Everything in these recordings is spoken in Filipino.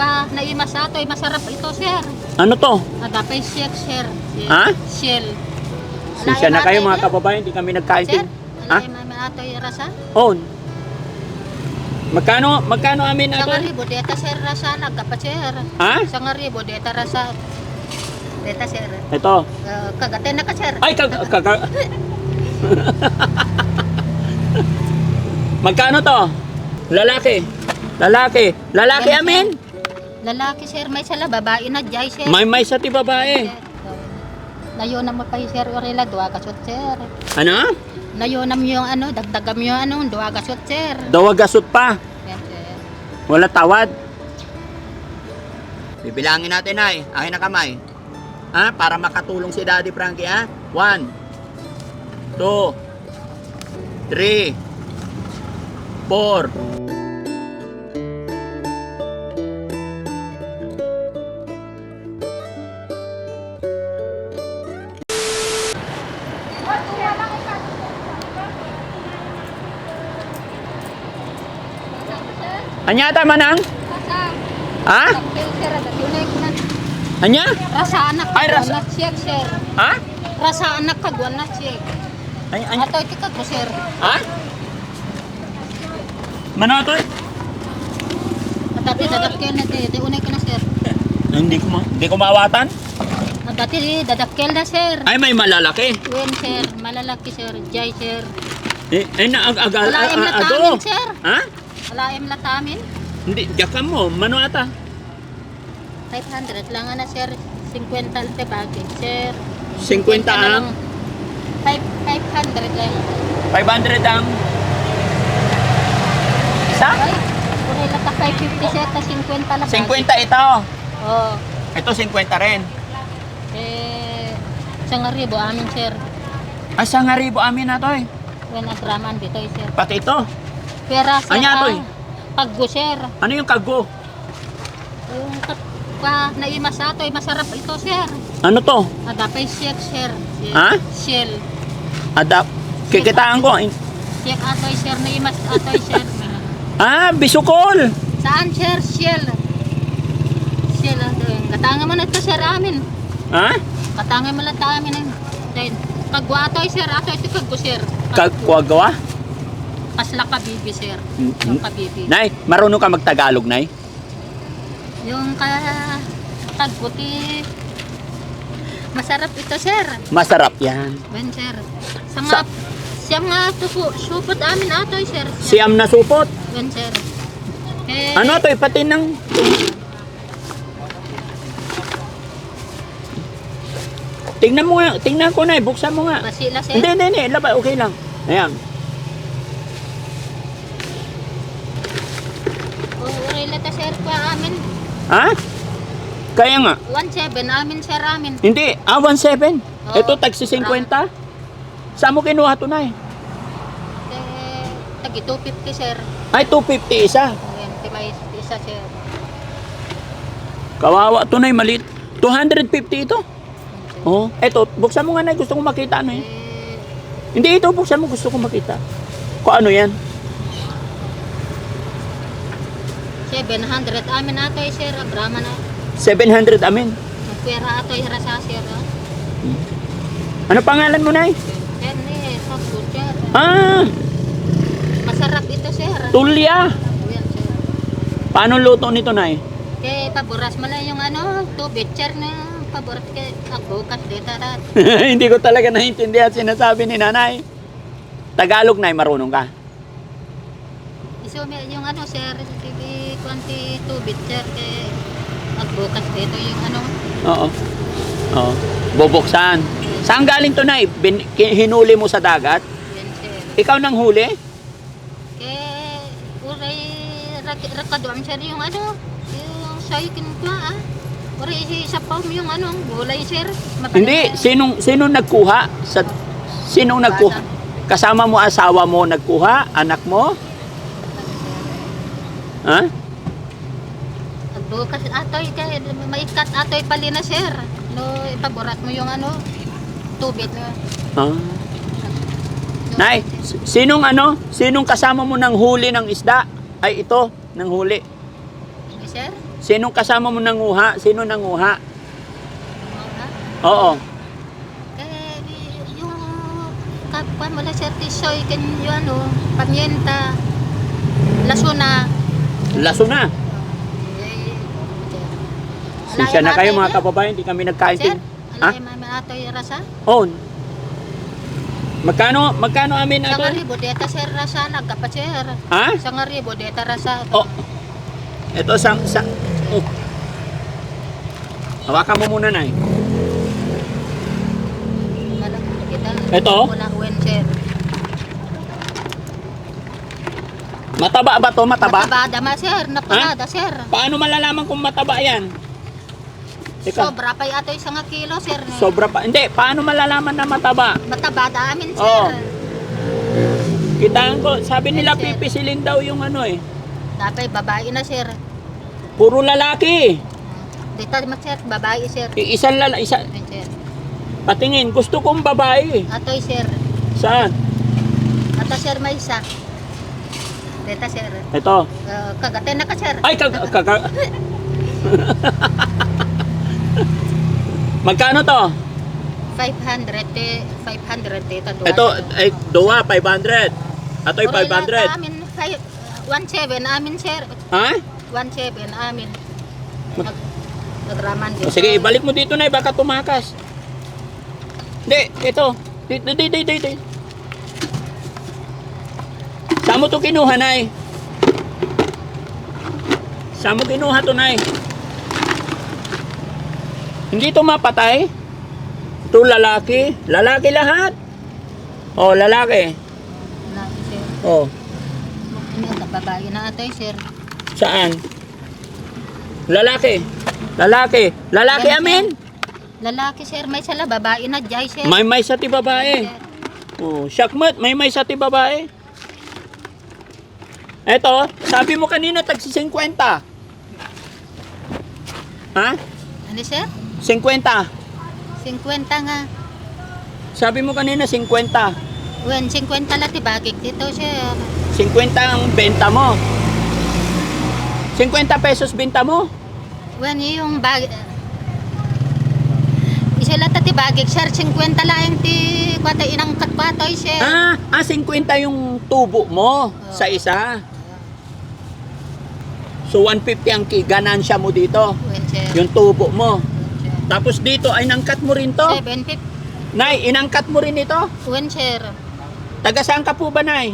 pa naimas atoy masarap ito sir. Ano to? Adapay shell sir. Ha? Shell. Sisya na kayo mga kababayan, hindi kami nagkain Sir, din. Ha? atoy rasa. On. Magkano, magkano amin Sa ato? ngaribo deta sir rasa nagkapat sir. Ha? Sa ngaribo deta rasa. Deta sir. Ito. Uh, kagate na ka sir. Ay, kag... kag magkano to? Lalaki. Lalaki. Lalaki amin. Lalaki sir, may sala babae na jay sir. May may sa ti babae. Nayo na mo pa sir orela duwa ka shot sir. Ano? Nayo na mo yung ano, dagdagam mo yung ano, duwa ka shot sir. Dawa gasot pa. Sir. Wala tawad. Bibilangin natin ay. Akin na kamay. Ha? Para makatulong si Daddy Frankie ha? One. Two. Three. Four. Anya ta manang? Ha? Anya? Rasa anak Ay, rasa- na check sir. Ha? Rasa anak ka gwan na check. Ay, anya? Ato iti ka ko sir. Ha? Mano to? Dati dadakkel na te, unay ka na sir. Hindi ko ma hindi ko maawatan. Dati dadakkel na sir. Ay may malalaki. Wen sir, malalaki sir, jay sir. Eh, ay na ag ag ag Wala yung ag- ado. latamin sir. Ha? Wala yung latamin. Hindi, jakam mo. Mano ata? 500 lang na sir. 50 ang tebagi sir. 50 na ang lang. Five- 500 lang. 500 ang isa? Ay, kunay lang ka 550 sir, ta 50 lang. 50 ito. Oo. Ito 50 rin. Eh, isang ribo amin sir. Ay, sa nga ribo amin na to eh. When agraman dito eh, sir. Pati ito. Pera sir. Anya, ah, toy? Paggo sir. Ano yung kago? Yung kat- pa naimas ato eh, masarap ito sir. Ano to? Adapay shell sir. Shell. Ha? Shell. Adap. Kikitaan ko. Shell ato eh, sir. Naimas ato eh, sir. Ah, bisukol. Saan sir? Shell. Shell ato eh. Katanga mo na ito sir amin. Ha? Katanga mo lang ito amin eh. Kagwa ato eh, sir. Ato ito kaggo sir. Kagwagawa? Pasla kabibi sir. Yung mm. kabibi. Nay, marunong ka magtagalog, Nay? Yung ka tagbuti masarap ito sir. Masarap yan. Ben sir. Sa Sa- nga siyam nga tupo, supot amin atoy sir. Siyam na supot. Ben sir. Eh, Ano to? Pati ng... Tingnan mo nga. Tingnan ko na. Buksan mo nga. Masila sir. Hindi, hindi, hindi. Laba, okay lang. Ayan. Oh, uray lata sir pa amin. Ha? Kaya nga. 17 amin sir amin. Hindi. Ah, 1.7. Oo. Ito, tagsi 50. Saan mo kinuha to na eh? Eh, tagi 250 sir. Ay, 250 isa. Ayan, may isa sir. Kawawa to na maliit. 250 ito. Oh, eto, buksan mo nga na. Gusto kong makita ano yun. Eh, Hindi ito, buksan mo. Gusto kong makita. Kung ano yan. 700 amin atoy sir. Abrama na. 700 amin. Pera rasa sir. ah. Ano pangalan mo na eh? Sir, ni, sa sir. Ah, Masarap ito sir. tulya. Sir. Paano luto nito na eh? Kaya paboras mo lang yung ano, tubig, sir na paboras kay ako kas data rat. Hindi ko talaga naiintindihan sinasabi ni nanay. Tagalog na marunong ka. May yung ano sir, sige kwanti tubig sir kay agbukas dito yung ano, Oo. Oo. Bubuksan. Saan galing to na Bin, hinuli mo sa dagat? yan sir. Ikaw nang huli? Kay uray rak- rakaduam sir yung ano, yung sayo kinukuha ah. Uray sa pam yung ano, gulay sir. Mabalik, Hindi. Sinong, sinong nagkuha? Sa, sinong nagkuha? Kasama mo asawa mo nagkuha? Anak mo? Ha? Agbukas atoy kay maikat atoy pali na sir. No, ipaboras mo yung ano, tubig na. Ah. Nay, sinong ano? Sinong kasama mo ng huli ng isda? Ay ito, ng huli. Sir? Sinong kasama mo nanguha? Sino nanguha? Mga, Oo. eh, y- yung kapwa mo na sir, tisoy, kan yung ano, pamienta, lasuna. Laso na. Eh, Sisya na kayo mga kababayan, hindi kami nagkain. Sir, alay mami atoy rasa. On. Magkano, magkano amin ato? ngaribo, deta sir rasa, nagkapa sir. Ha? Sa ngaribo, deta rasa. Oh. Ito sa, sa, oh. Hawakan mo muna na kita. Ito? Uwen sir. Mataba ba to? Mataba? Natabada ma sir, napanada sir. Paano malalaman kung mataba yan? Teka, Sobra pa atoy sa nga kilo sir. ne. sobra pa. Hindi, paano malalaman na mataba? Matabada amin sir. Oo. Kitaan ko, sabi nila Yes, pipisilin daw yung ano eh. Tapay babae na sir. Puro lalaki. Dito sir, babae sir. I- Isang lala, isa, Ayan, sir. patingin, gusto kong babae. Atoy sir. Saan? Ato sir may isa. Dito sir. Ito. Uh, kagate na ka sir. Ay, kag... kag Magkano to? 500 te, 500 te, ito. Ito, ay, duwa, 500. Ito'y 500. Amin, five- 17 amin sir. Ha? 17 amin. Nag, nagraman O, sige, ibalik mo dito na, baka tumakas. Hindi, ito. Dito, dito, dito, dito. Saan mo to kinuha, Nay? Saan mo kinuha to, Nay? Hindi to mapatay? Ito lalaki? Lalaki lahat? Oh, lalaki. Na, sir. Oh, babae na ito sir. saan? Lalaki. Lalaki. Lalaki Yan, amin? Lalaki sir, may sala babae na jay sir. May may sa ti babae. Oh, shakmat, may may sa ti babae. Eto, sabi mo kanina tagsi 50. Ha? Ano sir? 50. 50 nga. Sabi mo kanina 50. Wen, 50 lati bagik dito sir. 50 ang benta mo. 50 pesos benta mo. Wen, yung bag... Isa lang tati bagik sir, 50 lang ti kwata inang katpatoy sir. Ah, ah 50 yung tubo mo sa isa. So 150 ang ganansya mo dito. Wen sir. Yung tubo mo. Wen, sir. Tapos dito ay nangkat mo rin to. 750. Nay, inangkat mo rin ito. Wen sir. Taga saan ka po ba, Nay?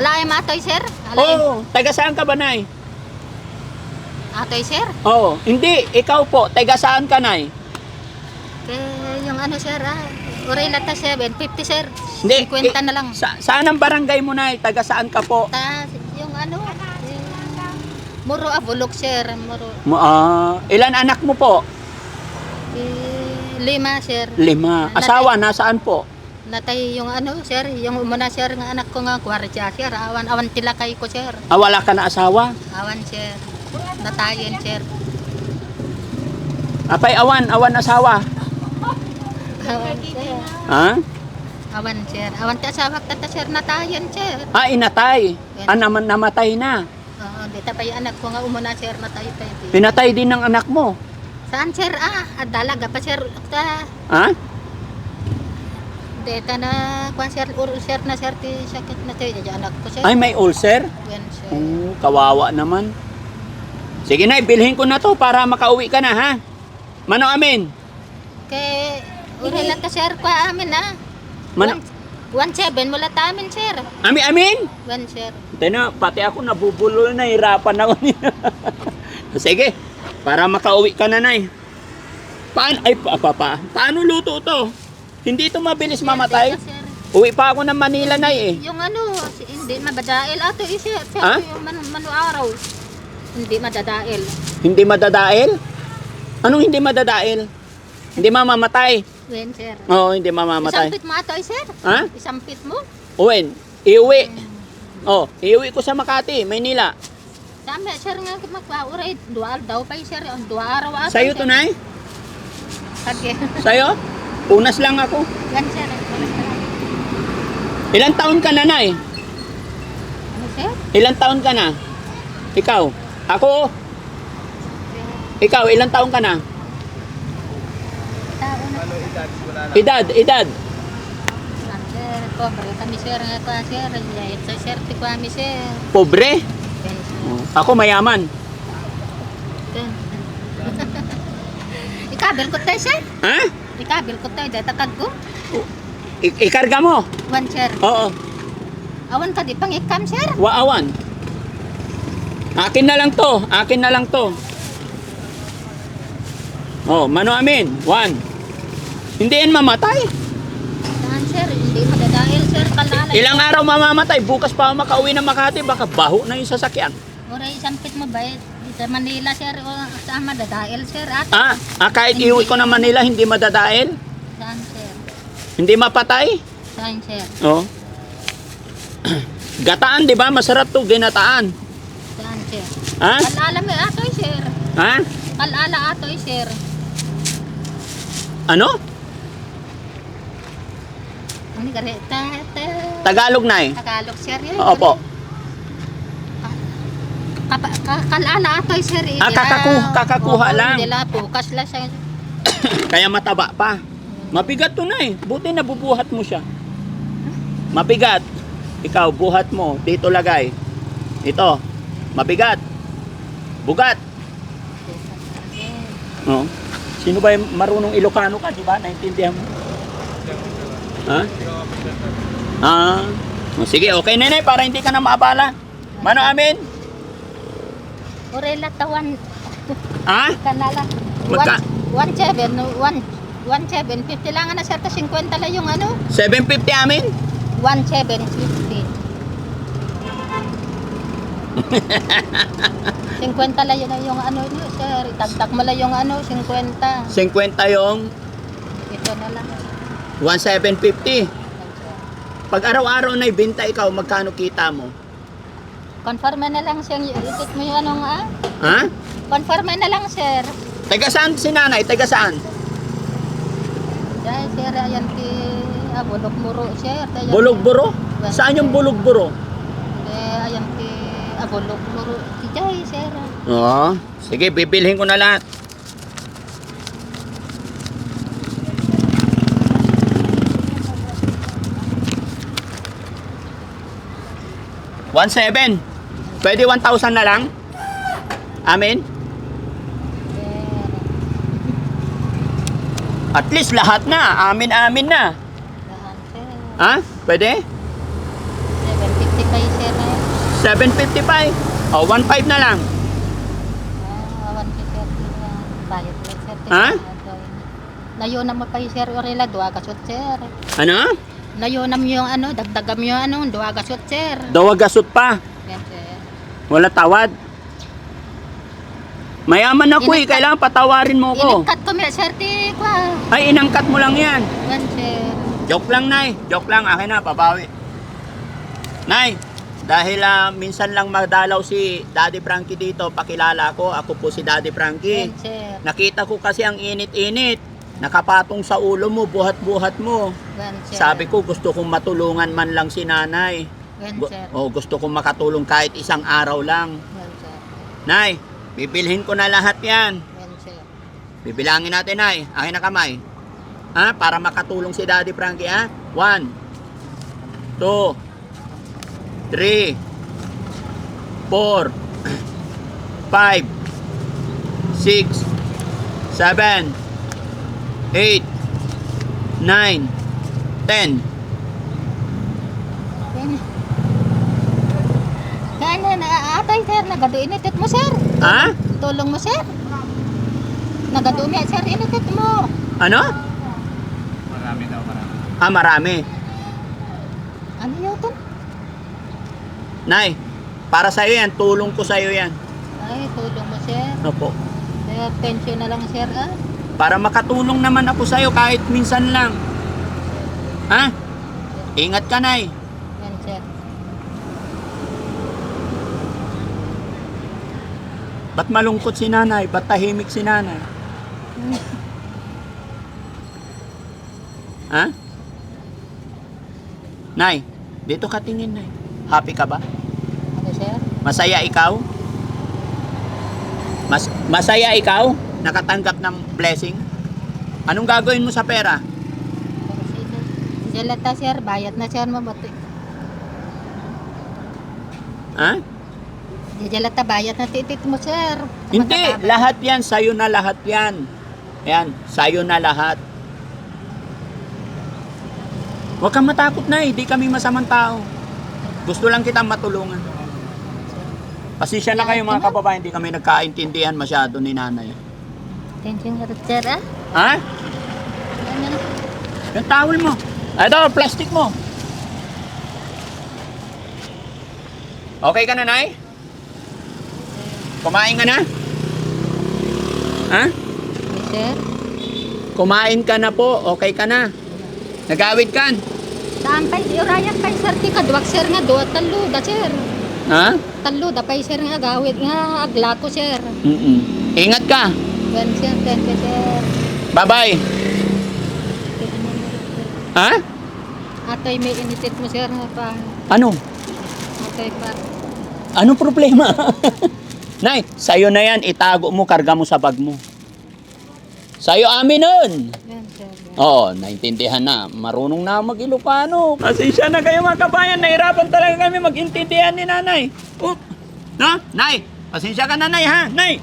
Alay matoy sir? Alay. Oo, taga saan ka ba, Nay? Atoy sir? Oo, hindi, ikaw po, taga saan ka, Nay? Kaya yung ano sir ah. Uray lata 750 sir. Hindi, 50 eh, na lang. Sa, saan ang barangay mo, Nay? Taga saan ka po? Ta, yung ano, Muro Avulok sir, Muro. Mo- ah, ilan anak mo po? Eh, lima sir. Lima. Asawa, nasaan po? Natay yung ano sir, yung umuna sir nga anak ko nga kwartya sir. Awan awan tilakay ko sir. Ah, wala ka na asawa? Awan sir. Natayin sir. Apay, awan, awan asawa. Awan sir. Ha? Awan sir. Awan ta sa tata sir natayin sir. Ah, inatay. Ah, naman, namatay na. Dita pa yung anak ko nga umuna sir natay pa yun. Pinatay din ng anak mo. Saan sir ah? Adalaga pa sir. Ta, Ha? dita na kwan sir, sir na sir ti sakit na tayo. Diyan anak ko sir. Ay, may ulcer? Yan sir. Oo, kawawa naman. Sige na, bilhin ko na to para makauwi ka na, ha? Mano amin? Kay uri lang ta sir ko amin ah. Mano, One seven wala ta amin sir. amin, amin? One sir. Tena, pati ako nabubulol na, hirapan ako niya. Sige, para makauwi ka na, nay. Paano, ay, pa, pa, pa, paano luto to? Hindi to mabilis mamatay? Uwi pa ako ng Manila, nay, eh. Yung ano, hindi madadail ato isi. Sir, Ha? yung man, manu araw. Hindi madadail. Hindi madadail? Anong hindi madadail? Hindi mamamatay. Wen sir. Oo, hindi mamamatay. Isampit mo ato eh, sir. Ha? Isampit mo. Uwin, iuwi. Oh, iuwi ko sa Makati, Maynila. Dami sir nga magpauray. Dual daw pa sir. Dua araw ato. Sa'yo to, nay? Sige. Sa'yo? Unas lang ako. Yan sir. Ilang taon ka na, nay? Ano sir? Ilang taon ka na? Ikaw? Ako, ikaw, ilang taong ka na? Tao na. Edad, edad. Pobre kami sir nga pa sir. Sa sir, ti kami sir. Pobre. Ako mayaman. Ikabil ko tayo sir. Ha? Ikabil ko tayo. Dahil takag ko. I- ikarga mo. One sir. Oo. Awan ka di pang ikam sir. Waawan. Akin na lang to. Akin na lang to. Oh, mano amin. One. Hindi yan mamatay. Saan sir? Hindi madadahil sir. Kalala. Ilang araw mamamatay. Bukas pa ako makauwi ng Makati. Baka baho na yung sasakyan. Oray, sampit mo ba? Sa Manila sir. O saan madadahil sir? At Ah, ah kahit iuwi ko na Manila, hindi madadael. saan sir? Hindi mapatay. Saan sir? Oh. Gataan, di ba? Masarap to, ginataan. Saan sir? Ha? Kalala mo atoy sir. Ha? Kalala atoy sir. Ano? Ano ka rin? Ta, ta, Tagalog na eh. Tagalog sir yun. Opo. Kapa, ka, kalala atoy sir. eh. Ah, Di ba? kakaku- kakakuha Oo, lang. Lang, bukas lang siya. Kaya mataba pa. Mabigat to na eh. Buti na bubuhat mo siya. Mabigat. Ikaw, buhat mo. Dito lagay. Ito. Mabigat. Bugat. Oh. Sino ba yung marunong Ilocano ka, di ba? Naintindihan mo? Ha? Ah. Sige, okay nanay, para hindi ka na maabala. Mano amin? Orela tawan. Ha? Kanala. Magka- One, one seven, no, one, one seven, fifty lang na sir, 50 lang yung ano. 750 amin? One seven, fifty. 50 lang yun yung ano nyo, sir. Itagtak mo lang yung ano, 50. 50 yung Ito na lang. 1750. Pag araw-araw na ibenta ikaw, magkano kita mo? Confirm na lang sir, itik mo yung anong ah. Ha? Confirm na lang sir. Taga saan si nanay? Taga saan? Dahil sir, ayan ti ah, bulok muro sir. Ayan, Bulugburo? Saan yung bulugburo? Eh, ayan ti ah, bulok muro. Tijay sir. Oo. Sige, bibilhin ko na lahat. One seven. Pwede 1,000 na lang? Amin? Sir. At least lahat na. Amin-amin na. Lahat. Ha? Pwede? 750 kayo sir na yun. 755. O, 1.5 na lang. Ah, 150 na. Bayad mo sir. Ha? Layo na mo pa yung sir. Orela, duwa kasot sir. Ano? Layo na mo yung ano, dagdagan mo yung ano, duwa kasot sir. Dawa gasot pa. Yan sir. Wala tawad. Mayaman ako eh. Inangkat- Kailangan patawarin mo ko. Iningkat ko may sir, ti kwa. Ay, inangkat mo lang yan. Yan sir. Joke lang, Nay. Joke lang. Akin na, pabawi. Nay, dahil ah, minsan lang madalaw si Daddy Frankie dito, pakilala ko. Ako po si Daddy Frankie. Yan sir. Nakita ko kasi ang init-init. Nakapatong sa ulo mo, buhat-buhat mo. Sir. Sabi ko, gusto kong matulungan man lang si nanay. Gu- sir. oh, gusto kong makatulong kahit isang araw lang. Sir. Nay, bibilhin ko na lahat yan. Sir. Bibilangin natin, Nay. Akin na kamay. Ha? Para makatulong si Daddy Frankie, ha? One, two, three, four, five, six, seven, eight, nine, ten. Yan. Kaya na, atay sir, nagado initit mo sir. Ha? Tulong mo sir. Nagado niya sir, initit mo. Ano? Ah, marami. Ano yun? Nay, para sa'yo yan. Tulong ko sa'yo yan. Ay, tulong mo sir. Opo. Kaya pension na lang sir ah. Para makatulong naman ako sa'yo kahit minsan lang. Ha? Ingat ka, Nay. Yan sir. Ba't malungkot si nanay? Ba't tahimik si nanay? Ha? Nay, dito ka tingin, Nay. Happy ka ba? Ano sir? Masaya ikaw? Mas, masaya ikaw? Nakatanggap ng blessing? Anong gagawin mo sa pera? Sila ta sir, bayad na sir mabuti. Ha? Sila ta bayad na titit mo sir. Hindi, lahat yan, sa'yo na lahat yan. Yan, sa'yo na lahat. Huwag kang matakot na hindi kami masamang tao. Gusto lang kitang matulungan. Pasensya na kayo mga kababayan, hindi kami nagkaintindihan masyado ni nanay. Thank you sir ah. Ha? Yan. Yung towel mo. Ito, plastic mo. Okay ka na, Nay? Kumain ka na? Ha? Yes, sir. Kumain ka na po. Okay ka na. Nagawid kan. Saan pa urayan pa sir ti kadwak sir nga do talo da sir. Ha? Talo da pa sir nga gawid nga aglato sir. Mm Ingat ka. Yan sir, thank you sir. Bye-bye. Ha? Atoy may initit mo sir pa. Ano? Atoy pa. Ano problema? Nay, sa'yo na yan. Itago mo, karga mo sa bag mo. Sa'yo amin nun. Yan sir. Oo, naintindihan na. Marunong na mag-Ilocano. Pasensya na kayo mga kabayan. Nahirapan talaga kami mag-intindihan ni nanay. Oh, na? Nay, pasensya ka na, nay, ha? Nay,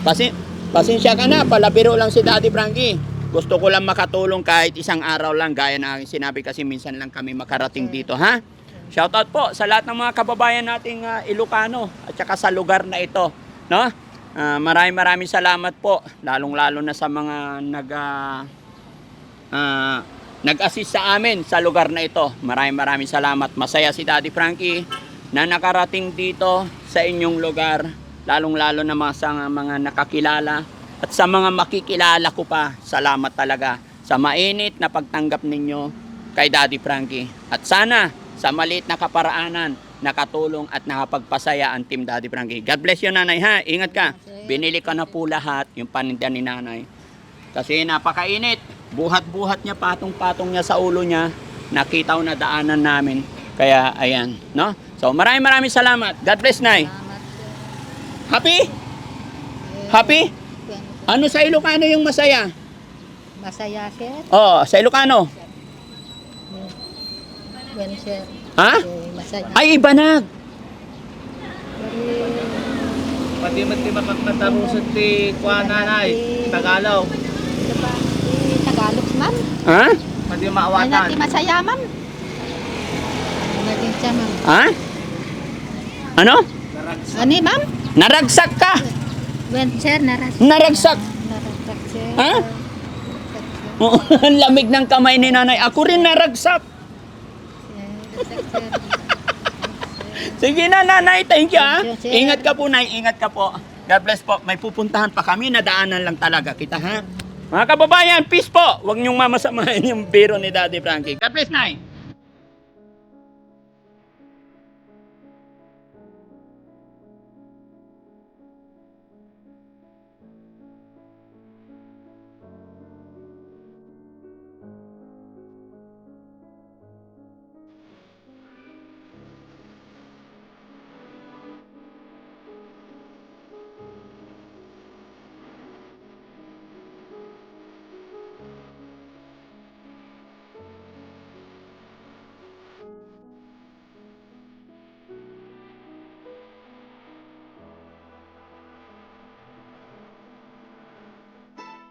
pasi pasensya ka na. Palabiro lang si Daddy Frankie. Gusto ko lang makatulong kahit isang araw lang. Gaya na aking sinabi kasi minsan lang kami makarating dito, ha? Shoutout po sa lahat ng mga kababayan nating ah, Ilocano at saka sa lugar na ito, no? Ah, maraming maraming salamat po, lalong-lalo na sa mga nag ah, ah, nag-assist sa amin sa lugar na ito. Maraming maraming salamat. Masaya si Daddy Frankie na nakarating dito sa inyong lugar, lalong-lalo na mga sa mga nakakilala at sa mga makikilala ko pa. Salamat talaga sa mainit na pagtanggap ninyo kay Daddy Frankie. At sana sa maliit na kaparaanan nakatulong at nakapagpasaya ang Team Daddy Frankie. God bless you nanay ha. Ingat ka. Binili ka na po lahat yung paninda ni nanay. Kasi napakainit. Buhat-buhat niya, patong-patong niya sa ulo niya. Nakita ko na daanan namin. Kaya, ayan, no? So, maraming maraming salamat. God bless, Nay. Happy? Happy? Ano sa Ilocano yung masaya? Masaya sir. Oh, sa Ilocano. Yan sir. Ha? Eh, masaya. Ay, iba na. Pati man ti mapagmatarusan ti kuha nanay, Tagalog. Tagalog man. Ha? Pati maawatan. natin masaya man. Naging siya man. Ha? Ano? Ani ma'am? Naragsak ka. Wen sir, naras. Naragsak. Naragsak sir. Ha? Naragsak. Oo, Ang lamig ng kamay ni nanay. Ako rin naragsak. Naragsak. Sige na, nanay. Thank you, ha? Thank you, sir. Ingat ka po, nay. Ingat ka po. God bless po. May pupuntahan pa kami. Nadaanan lang talaga kita, ha? Mga kababayan, peace po. Huwag niyong mamasamahin yung biro ni Daddy Frankie. God bless, nay.